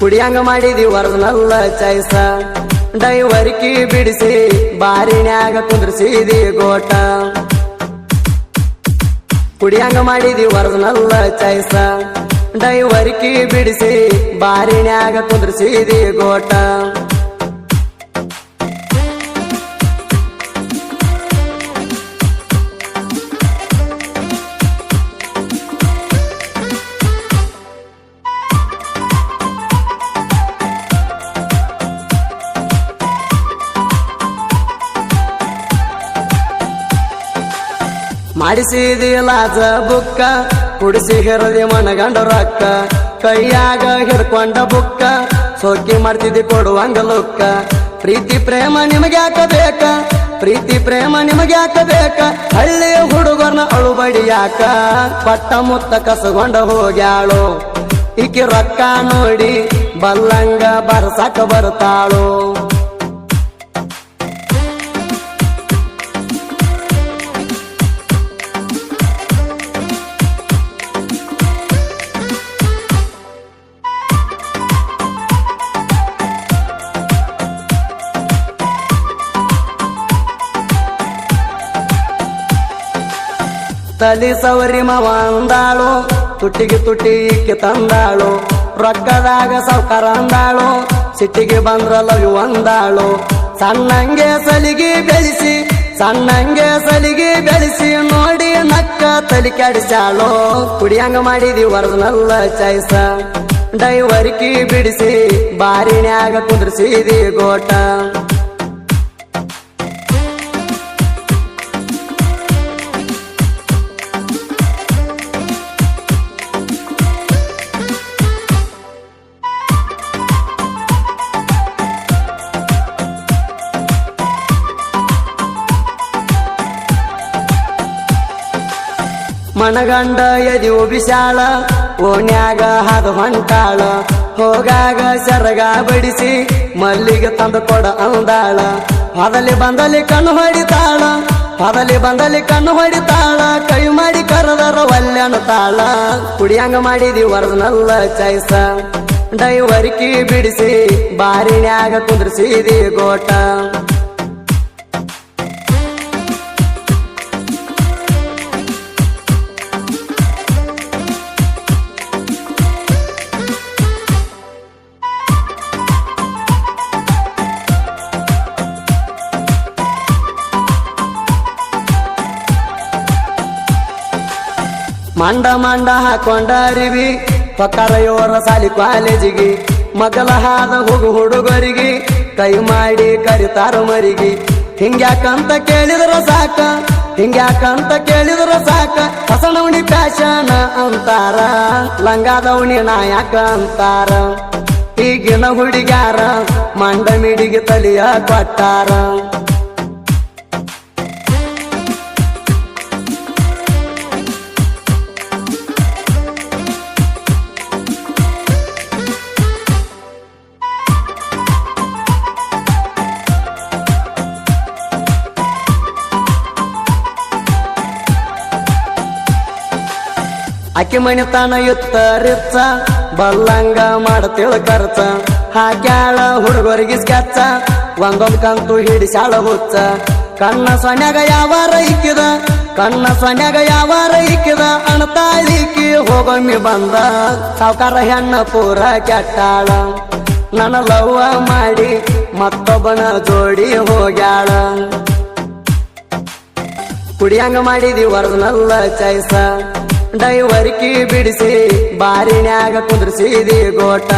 ಕುಡಿಯಂಗ ಮಾಡಿದಿ ವರದನಲ್ಲ ಚಾಯ್ಸ. ಡೈವರ್ಕಿ ಬಿಡಿಸಿ, ಬಾರಿನ್ಯಾಗ ಕುಂದ್ರಿಸಿದಿ ಗೋಟ. ಕುಡಿಯಂಗ ಮಾಡಿದಿ ವರದನಲ್ಲ ಚಾಯ್ಸ. ಡೈವರ್ಕಿ ಬಿಡಿಸಿ, ಬಾರಿನ್ಯಾಗ ಕುಂದ್ರಿಸಿದಿ ಗೋಟ. ಮಾಡಿಸಿದಿ ಲಾಜ ಬುಕ್ಕ, ಕುಡಿಸಿ ಹೆರದಿ ಮನಗಂಡ ರೊಕ್ಕ, ಕೈಯಾಗ ಹಿಡ್ಕೊಂಡ ಬುಕ್ಕ, ಸೋಕಿ ಮಾಡ್ತಿದ್ದಿ ಕೊಡುವಂಗ ಲುಕ್ಕ. ಪ್ರೀತಿ ಪ್ರೇಮ ನಿಮಗ್ಯಾಕ ಬೇಕ? ಪ್ರೀತಿ ಪ್ರೇಮ ನಿಮಗ್ಯಾಕ ಬೇಕ? ಹಳ್ಳಿ ಹುಡುಗರ್ನ ಅಳುಬಡಿ ಯಾಕ? ಪಟ್ಟ ಮುತ್ತ ಕಸಗೊಂಡ ಹೋಗ್ಯಾಳು. ಈಕೆ ರೊಕ್ಕ ನೋಡಿ ಬಲ್ಲಂಗ ಬರ್ಸಕ ಬರ್ತಾಳು. ತಲಿ ಸವರಿ ಮಂದಾಳು ತುಟ್ಟಿಗೆ ತುಟ್ಟಿ ಇಕ್ಕಿ ತಂದಾಳು, ರೊಕ್ಕದಾಗ ಸೌಕರ ಅಂದಾಳು, ಸಿಟ್ಟಿಗೆ ಬಂದ್ರ ಲವ್ ಅಂದಾಳು. ಸಣ್ಣಂಗೆ ಸಲಿಗೆ ಬೆಳೆಸಿ ಸಣ್ಣಂಗೆ ಸಲಿಗೆ ಬೆಳೆಸಿ ನೋಡಿ ನಕ್ಕ ತಲಿ ಕೆಡಿಸ್ಯಾಳು. ಕುಡಿಯಂಗ ಮಾಡಿದಿ ವರದನಲ್ಲ ಚಾಯ್ಸ. ಡೈವರ್ಕಿ ಬಿಡಿಸಿ, ಬಾರಿನ್ಯಾಗ ಕುಂದ್ರಿಸಿದಿ ಗೋಟ. ಮನಗಂಡ ಎದಿ ಉಬಿಸಾಳ ಓಣ್ಯಾಗ ಹದ ಹೊಂಟಾಳ. ಹೋಗಾಗ ಸರಗ ಬಡಿಸಿ, ಮಲ್ಲಿಗೆ ತಂದು ಕೊಡ ಅಂದಾಳ. ಹದಲಿ ಬಂದಲಿ ಕಣ್ಣು ಹೊಡಿತಾಳ, ಹದಲಿ ಬಂದಲಿ ಕಣ್ಣು ಹೊಡಿತಾಳ. ಕೈ ಮಾಡಿ ಕರೆದರ ಒಲ್ಲೆನ ತಾಳ ಕುಡಿಯಂಗ ಮಾಡಿದಿ ವರದನಲ್ಲ ಚೈಸ ಡೈವರ್ಕಿ ಬಿಡಿಸಿ, ಬಾರಿನ್ಯಾಗ ಕುಂದ್ರಿಸಿದಿ ಗೋಟ. ಮಂಡ ಮಂಡ ಹಾಕೊಂಡ ಅರಿವಿ ಸಾಲಿ ಕಾಲೇಜಿಗೆ. ಮಗಲ ಹಾದ ಹೋಗು ಹುಡುಗರಿಗೆ. ಕೈ ಮಾಡಿ ಕರಿತಾರ ಮರಿಗೆ. ಹಿಂಗ್ಯಾಕಂತ ಕೇಳಿದ್ರ ಸಾಕ. ಹಿಂಗ್ಯಾಕಂತ ಕೇಳಿದ್ರ ಸಾಕ. ಹಸನವಣಿ ಪ್ಯಾಶನ ಅಂತಾರ. ಲಂಗಾದವಣಿ ನಾಯಕ ಅಂತಾರ. ಈಗಿನ ಹುಡುಗ್ಯಾರ ಮಂಡ ಮಿಡಿಗೆ ತಲಿಯ ಕೊಟ್ಟಾರ. ಅಕ್ಕಿ ಮಣಿತಾನ ಇತ್ತ ರಿಚ್ಚ ಬಲ್ಲಂಗ ಮಾಡ್ತೇಳ ಖರ್ಚ ಹಾಕ್ಯಾಳ ಹುಡುಗರಿಗೆ ಸ್ಕೆಚ್ಚ ಒಂದೊಂದ್ ಕಂತು ಹಿಡಿಸಾಳ ಹುಚ್ಚ ಕಣ್ಣ ಸೊನ್ಯಾಗ ಯಾವ ರೈಕಿದ ಕಣ್ಣ ಸೊನ್ಯಾಗ ಯಾವ ರೈಕಿದ ಅಣತಾಳಿಕಿ ಹೋಗೊಮ್ಮಿ ಬಂದ. ಸಾವುಕಾರ ಹೆಣ್ಣ ಪೂರ ಕೆಟ್ಟಾಳ. ನನ್ನ ಲವ್ವ ಮಾಡಿ ಮತ್ತೊಬ್ಬನ ಜೋಡಿ ಹೋಗ್ಯಾಳ. ಕುಡಿಯಂಗ ಮಾಡಿದಿ ವರದನಲ್ಲ ಚಾಯ್ಸ ಡೈವರ್ಕಿ ಬಿಡಿಸಿ ಬಾರಿನ್ಯಾಗ ಕುಂದ್ರಿಸಿದಿ ಗೋಟ.